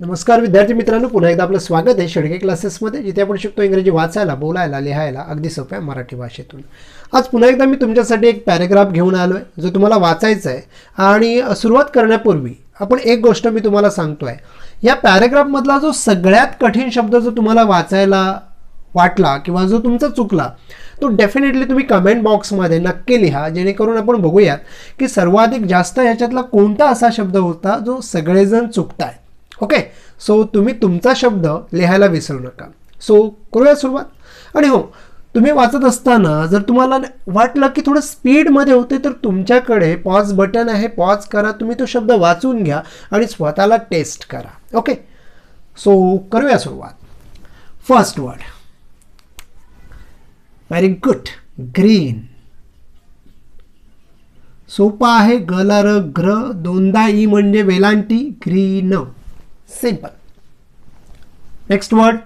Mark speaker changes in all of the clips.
Speaker 1: नमस्कार विद्यार्थी मित्रांनो पुन्हा एकदा आपलं स्वागत आहे शेडगे क्लासेसमध्ये जिथे आपण शिकतो इंग्रजी वाचायला बोलायला लिहायला अगदी सोप्या मराठी भाषेतून. आज पुन्हा एकदा मी तुमच्यासाठी एक पॅरेग्राफ घेऊन आलो आहे जो तुम्हाला वाचायचा आहे. आणि सुरुवात करण्यापूर्वी आपण एक गोष्ट मी तुम्हाला सांगतो आहे या पॅरेग्राफमधला जो सगळ्यात कठीण शब्द जो तुम्हाला वाचायला वाटला किंवा जो तुमचा चुकला तो डेफिनेटली तुम्ही कमेंट बॉक्समध्ये नक्की लिहा जेणेकरून आपण बघूयात की सर्वाधिक जास्त ह्याच्यातला कोणता असा शब्द होता जो सगळेजण चुकताय ओके? सो तुम्ही तुमचा शब्द लिहायला विसरू नका. सो करूया सुरुवात. आणि हो तुम्ही वाचत असताना जर तुम्हाला वाटलं की थोडं स्पीडमध्ये होते तर तुमच्याकडे पॉज बटन आहे. पॉज करा तुम्ही तो शब्द वाचून घ्या आणि स्वतःला टेस्ट करा. ओके? सो करूया सुरुवात. First word very good green सोपा आहे गलार ग्र दोनदा ई म्हणजे वेलांटी green. Simple next word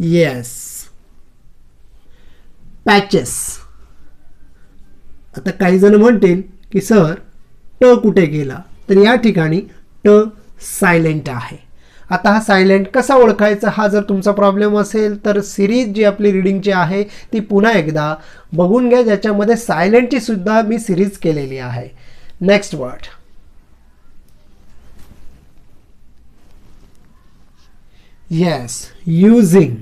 Speaker 1: yes patches आता काही जण म्हणतील की सर ट कुठे गेला? तर या ठिकाणी ट सायलेंट आहे. आता हा सायलेंट कसा ओळखायचा? हा जर तुमचा प्रॉब्लेम असेल तर सिरीज जी आपली रिडिंगची आहे ती पुन्हा एकदा बघून घ्या ज्याच्यामध्ये सायलेंटची सुद्धा मी सिरीज केलेली आहे. Next word. Yes, using.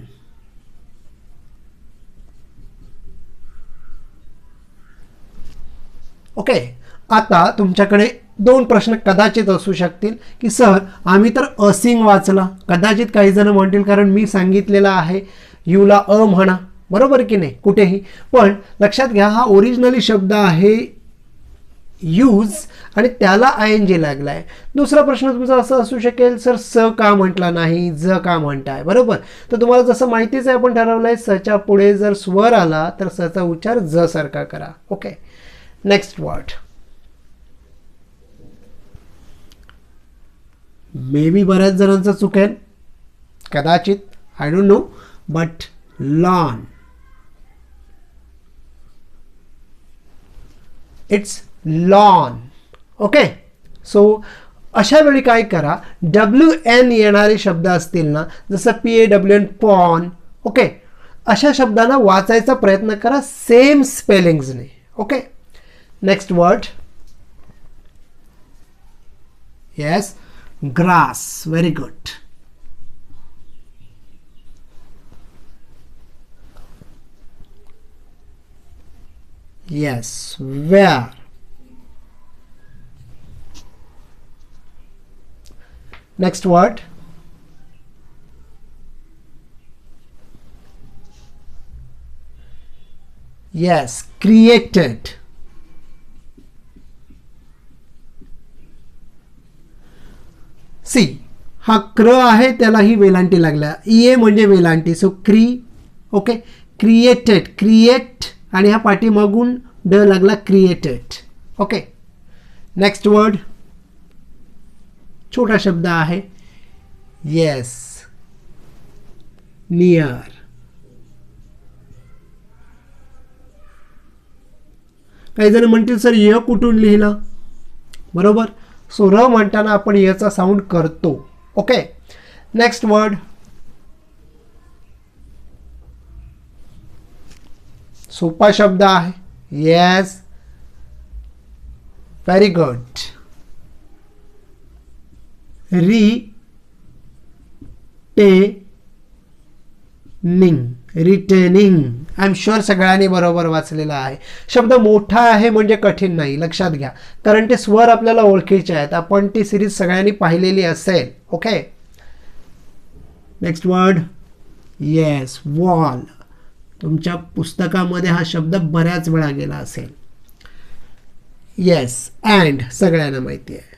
Speaker 1: Okay आता तुमच्याकडे दोन प्रश्न कदाचित असू शकतील की सर आम्ही तर असिंग वाचला. कदाचित काही जण म्हणतील कारण मी सांगितलेलं आहे. यूला अ म्हणा. बरोबर की नाही? कुठेही. पण लक्षात घ्या हा ओरिजिनली शब्द आहे यूज आणि त्याला आय एन जे लागला आहे दुसरा प्रश्न तुमचा असा असू शकेल सर स का म्हटला नाही? ज का म्हणताय? बरोबर? तर तुम्हाला जसं माहितीच आहे आपण ठरवलं आहे सच्या पुढे जर स्वर आला तर सचा उच्चार ज सारखा करा. Okay next word may be बऱ्याच जणांचं चुकेल. कदाचित I don't know but lawn it's lawn okay so अशा वेळी काय करा डब्ल्यू एन येणारे शब्द असतील ना जसं P A W N pawn okay अशा शब्दांना वाचायचा प्रयत्न करा same स्पेलिंग्सने okay next word yes grass very good yes where? Next word? Yes created. C हा क्र आहे त्यालाही वेलांटी लागल्या. ई ए म्हणजे वेलांटी सो क्री ओके क्रिएटेड क्रिएट आणि हा पाठीमागून ड लागला क्रिएटेड ओके नेक्स्ट वर्ड छोटा शब्द आहे. येस नियर काही जण म्हणतील सर य कुठून लिहिलं? बरोबर. सो र म्हणताना आपण याचा साऊंड करतो. ओके नेक्स्ट वर्ड सोपा शब्द आहे. Yes very good retaining retaining I am sure सगळ्यांनी बरोबर वाचलेला आहे. शब्द मोठा आहे म्हणजे कठीण नाही लक्षात घ्या. कारण ते स्वर आपल्याला ओळखीचे आहेत. आपण ती सिरीज सगळ्यांनी पाहिलेली असेल okay next word yes wall तुमच्या पुस्तकामध्ये हा शब्द बऱ्याच वेळा गेला असेल. येस अँड सगळ्यांना माहिती आहे.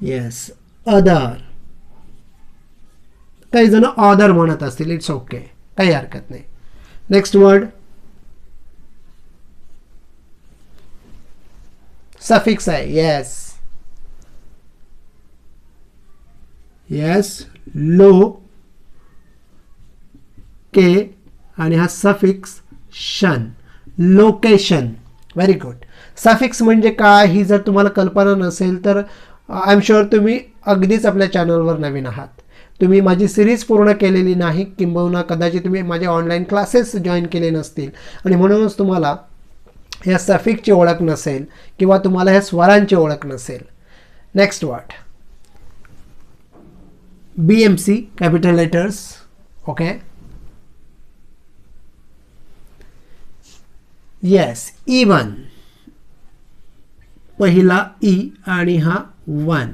Speaker 1: येस अदर काही जण ऑदर म्हणत असतील इट्स ओके काही हरकत नाही. नेक्स्ट वर्ड सफिक्स आहे येस येस लो के आणि हा सफिक्स शन लोकेशन व्हेरी गुड सफिक्स म्हणजे काय? ही जर तुम्हाला कल्पना नसेल तर आय एम शुअर तुम्ही अगदीच आपल्या चॅनलवर नवीन आहात. तुम्ही माझी सिरीज पूर्ण केलेली नाही किंबहुना कदाचित तुम्ही माझे ऑनलाईन क्लासेस जॉईन केले नसतील. आणि म्हणूनच तुम्हाला या सफिकची ओळख नसेल किंवा तुम्हाला ह्या स्वरांची ओळख नसेल. Next word B M C capital letters okay yes E one पहिला ई आणि हा one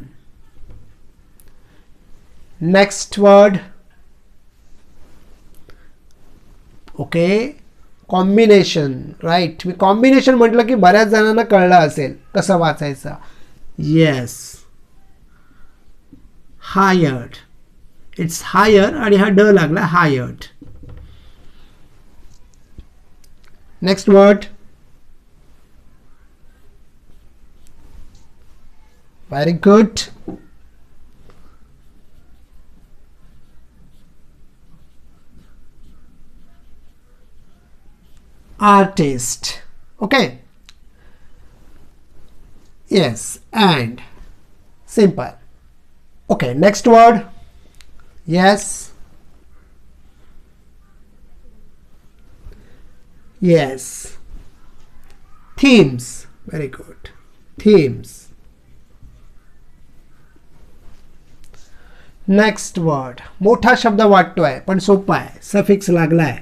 Speaker 1: next word okay combination right मी कॉम्बिनेशन म्हटलं की बऱ्याच जणांना कळलं असेल. कसं वाचायचं? येस हायर्ड इट्स हायर आणि हा ड लागला hired next word Very good. Artist. Okay. Yes, and simple. Okay, next word. Yes. Yes. Themes. Very good. Themes. Next word मोठा शब्द वाटतोय पण सोपा आहे. सफिक्स लागलाय.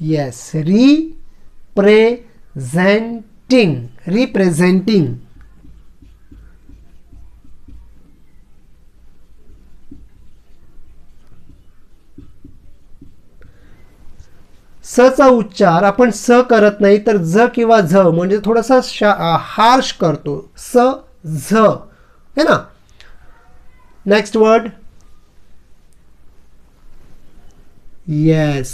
Speaker 1: येस रिप्रेझेंटिंग रिप्रेझेंटिंग सचा उच्चार आपण स करत नाही तर ज किंवा झ म्हणजे थोडासा हार्श करतो. स झ. है ना? नेक्स्ट वर्ड येस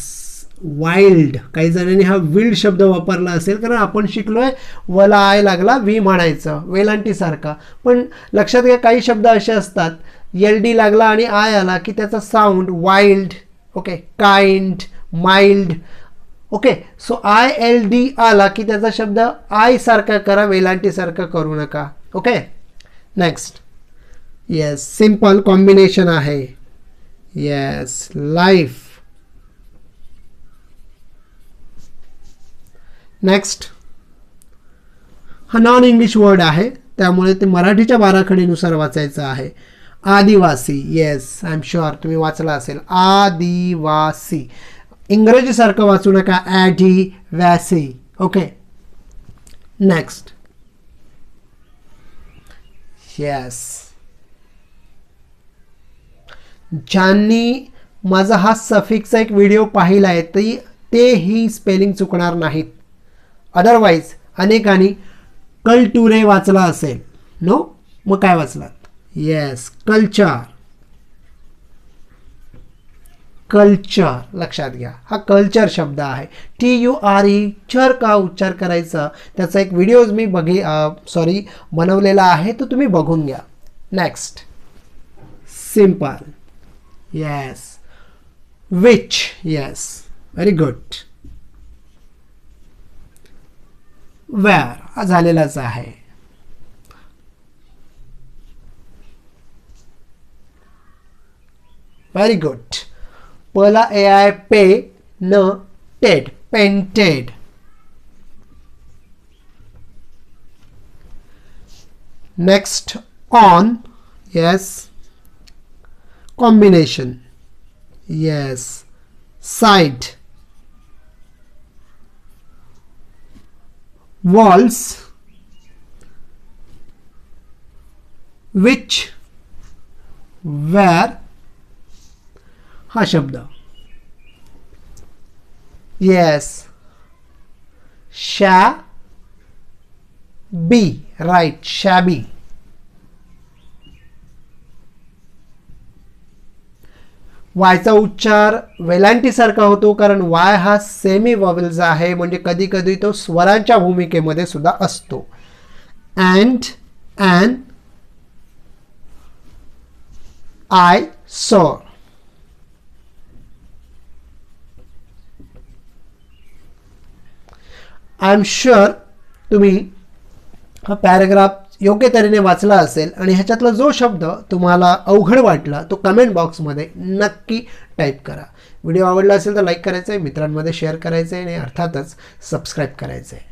Speaker 1: वाईल्ड काही जणांनी हा विल्ड शब्द वापरला असेल कारण आपण शिकलोय वला आय लागला वी म्हणायचं वेलांटीसारखा. पण लक्षात घ्या काही शब्द असे असतात एल डी लागला आणि आय आला की त्याचा sound wild okay kind mild okay so I L D आला की त्याचा शब्द आय सारखा करा वेलांटीसारखा करू नका. Okay next yes simple combination आहे. येस लाईफ नेक्स्ट हा नॉन इंग्लिश वर्ड आहे त्यामुळे ते मराठीच्या बाराखडीनुसार वाचायचं आहे. आदिवासी येस आय एम शुअर तुम्ही वाचला असेल. आदिवासी. इंग्रजीसारखं वाचू नका. ॲडी वॅसी. ओके नेक्स्ट येस ज्यांनी माझा हा सफिक्सचा एक व्हिडिओ पाहिला आहे तरी ते ही स्पेलिंग चुकणार नाहीत. अदरवाईज अनेकांनी कल्टुरे वाचला असेल. नो मग काय वाचलात? Yes culture culture. लक्षात घ्या. हा कल्चर शब्द आहे. टी यू आर ई चर का उच्चार करायचा? त्याचा एक व्हिडिओज मी बघे सॉरी बनवलेला आहे तो तुम्ही बघून घ्या. Next simple yes which yes very good where हा झालेलाच आहे. व्हेरी गुड પહેલા એ no Ted Ted painted next on yes. Combination yes. Side. Walls. Which were. हा शब्द. येस शॅ बी राईट शॅबी वायचा उच्चार वेलांटीसारखा होतो कारण वाय हा सेमी वॉवेल्स आहे म्हणजे कधी कधी तो स्वरांच्या भूमिकेमध्ये सुद्धा असतो. And and I saw I am sure तुम्ही हा पॅराग्राफ योग्य तऱ्हेने वाचला असेल आणि ह्याच्यातला जो शब्द तुम्हाला अवघड वाटला तो कमेंट बॉक्समध्ये नक्की टाईप करा. व्हिडिओ आवडला असेल तर लाईक करायचं आहे मित्रांमध्ये शेअर करायचं आहे आणि अर्थातच सबस्क्राईब करायचं आहे